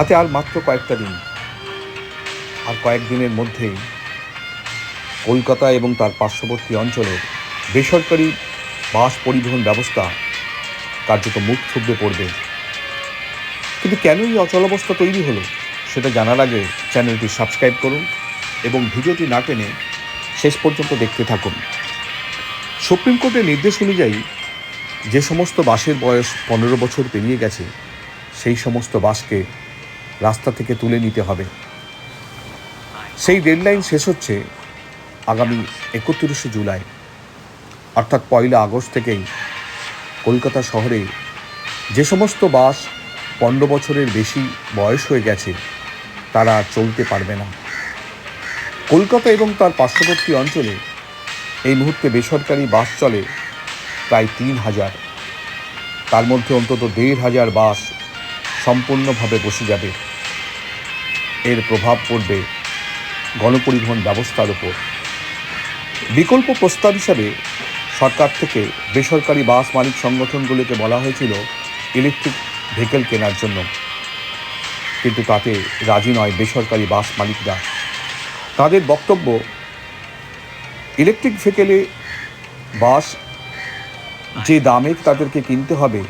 হাতে আর মাত্র কয়েকটা দিন। আর কয়েকদিনের মধ্যেই কলকাতা এবং তার পার্শ্ববর্তী অঞ্চলের বেসরকারি বাস পরিবহন ব্যবস্থা কার্যত মুখ থুবড়ে পড়বে। কিন্তু কেন এই অচলাবস্থা তৈরি হলো, সেটা জানার আগে চ্যানেলটি সাবস্ক্রাইব করুন এবং ভিডিওটি না টেনে শেষ পর্যন্ত দেখতে থাকুন। সুপ্রিম কোর্টের নির্দেশ অনুযায়ী যে সমস্ত বাসের বয়স পনেরো বছর পেরিয়ে গেছে, সেই সমস্ত বাসকে রাস্তা থেকে তুলে নিতে হবে। সেই ডেডলাইন শেষ হচ্ছে আগামী একত্রিশে জুলাই। অর্থাৎ পয়লা আগস্ট থেকেই কলকাতা শহরে যে সমস্ত বাস পনেরো বছরের বেশি বয়স হয়ে গেছে, তারা চলতে পারবে না। কলকাতা এবং তার পার্শ্ববর্তী অঞ্চলে এই মুহূর্তে বেসরকারি বাস চলে প্রায় তিন হাজার। তার মধ্যে অন্তত দেড় হাজার বাস সম্পূর্ণভাবে বসে যাবে। এর প্রভাব পড়বে গণপরিবহন ব্যবস্থার ওপর বিকল্প প্রস্তাব হিসাবে সরকার থেকে বেসরকারি বাস মালিক সংগঠনগুলিকে বলা হয়েছিল ইলেকট্রিক ভেহিকেল কেনার জন্য। কিন্তু তাতে রাজি নয় বেসরকারি বাস মালিকরা। তাদের বক্তব্য, ইলেকট্রিক ভেহিকেলে বাস যে দামে তাদেরকে কিনতে হবে,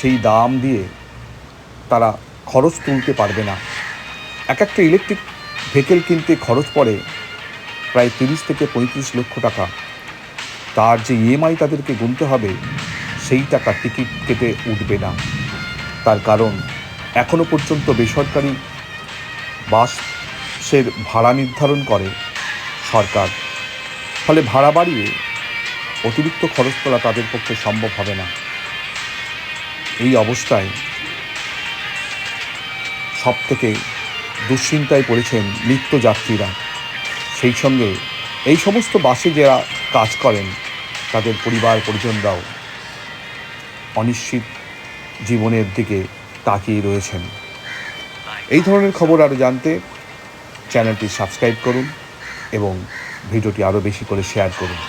সেই দাম দিয়ে তারা খরচ তুলতে পারবে না। এক একটা ইলেকট্রিক ভেহিকেল কিনতে খরচ পড়ে প্রায় তিরিশ থেকে পঁয়ত্রিশ লক্ষ টাকা। তার যে ইএমআই তাদেরকে গুনতে হবে, সেই টাকা টিকিট কেটে উঠবে না। তার কারণ, এখনও পর্যন্ত বেসরকারি বাসের ভাড়া নির্ধারণ করে সরকার। ফলে ভাড়া বাড়িয়ে অতিরিক্ত খরচ তোলা তাদের পক্ষে সম্ভব হবে না। এই অবস্থায় সব থেকে দুশ্চিন্তায় পড়েছেন নিত্যযাত্রীরা সেই সঙ্গে এই সমস্ত বাসে যারা কাজ করেন, তাদের পরিবার পরিজনরাও অনিশ্চিত জীবনের দিকে তাকিয়ে রয়েছেন। এই ধরনের খবর আরও জানতে চ্যানেলটি সাবস্ক্রাইব করুন এবং ভিডিওটি আরও বেশি করে শেয়ার করুন।